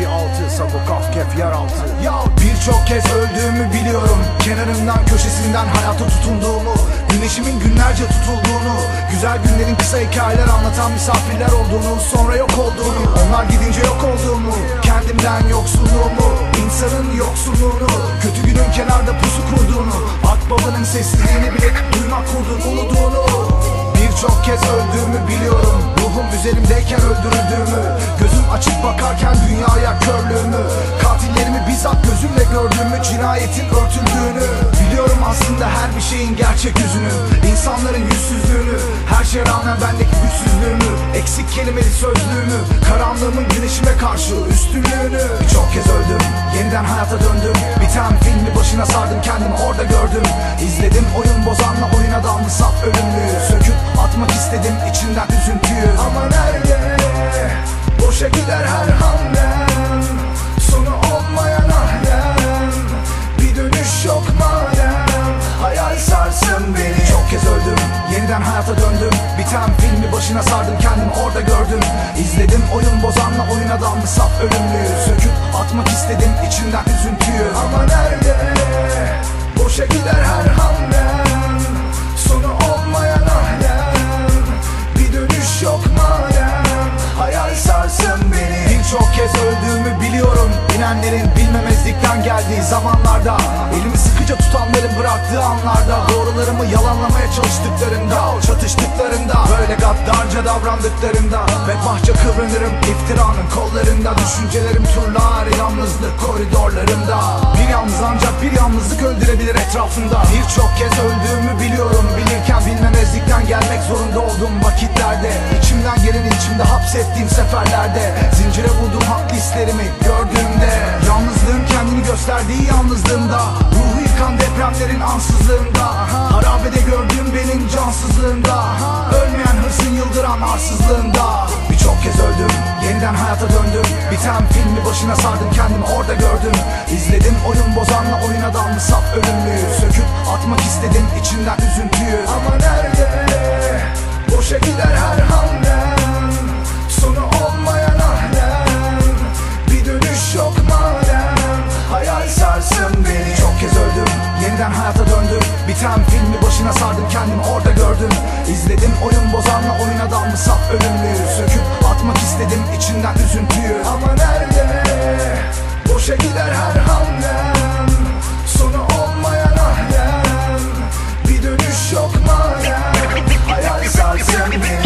bir altı Sabukaf kef yeraltı Ya birçok kez öldüğümü biliyorum. Kenarından köşesinden hayata tutunduğumu Güneşimin günlerce tutulduğunu Güzel günlerin kısa hikayeler anlatan misafirler olduğunu Sonra yok olduğunu Onlar gidince yok olduğumu Kendimden yoksunluğumu insanın yoksunluğunu Kötü günün kenarda pusu kurduğunu Akbabanın sessizliğini bile duymak kurdun Umuduğunu Birçok kez öldüğümü biliyorum. Ruhum üzerimdeyken öldürüldüğümü Gözüm açık bakarken Cinayetin örtüldüğünü Biliyorum aslında her bir şeyin gerçek yüzünü. İnsanların yüzsüzlüğünü Her şeye rağmen bendeki güçsüzlüğümü Eksik kelimeli sözlüğümü Karanlığımın güneşime karşı üstünlüğünü. Birçok kez öldüm Yeniden hayata döndüm. Biten filmi başına sardım kendimi orada gördüm. İzledim oyun bozanla oyuna dalmış saf ölümlüyü Söküp atmak istedim içinden üzüntüyü. Ama nerede boşa gider her yeniden hayata döndüm. Biten filmi başına sardım kendimi orada gördüm. İzledim oyun bozanla oyuna dalmış saf ölümlüyü Söküp atmak istedim içimden üzüntüyü. Ama nerede? Boşa gider her hamlem. Sonu olmayan ahlem. Bir dönüş yok madem. Hayal sarsın beni. Birçok kez öldüğümü biliyorum. İnenlerin bilmemezlikten geldiği zamanlarda. Elimi sıkıca tutanların bıraktığı anlarda. Doğrularımı yalanlamaya çalıştıklarında Çatıştıklarında. Böyle gaddarca davrandıklarında. Bedbahtça kıvranırım iftiranın kollarında. Düşüncelerim turlar yalnızlık koridorlarında Bir yalnız ancak bir yalnızlık öldürebilir etrafında Birçok kez öldüğümü biliyorum. Bilirken bilmemezlikten gelmek zorunda olduğum vakitlerde. İçimden geleni içimde hapsettiğim seferlerde. Zincire vurduğum haklı hislerimi gördüğümde. Yalnızlığın kendini gösterdiği yalnızlığımda. Ruhu yıkan depremlerin ansızlığında yıldıran arsızlığında Birçok kez öldüm. Yeniden hayata döndüm. Biten filmi başına sardım. Kendimi orada gördüm. İzledim oyun bozanla oyuna dalmış saf ölümlüyü. Söküp atmak istedim. İçimden üzüntüyü. Ama nerede? Boşa gider her hayata döndüm Biten filmi başına sardım kendimi orada gördüm. İzledim oyun bozanla oyuna dalmış saf ölümlüyü Söküp atmak istedim içinden üzüntüyü. Ama nerede? Boşa gider her hamlem. Sonu olmayan ahlem. Bir dönüş yok madem. Hayal sarsın beni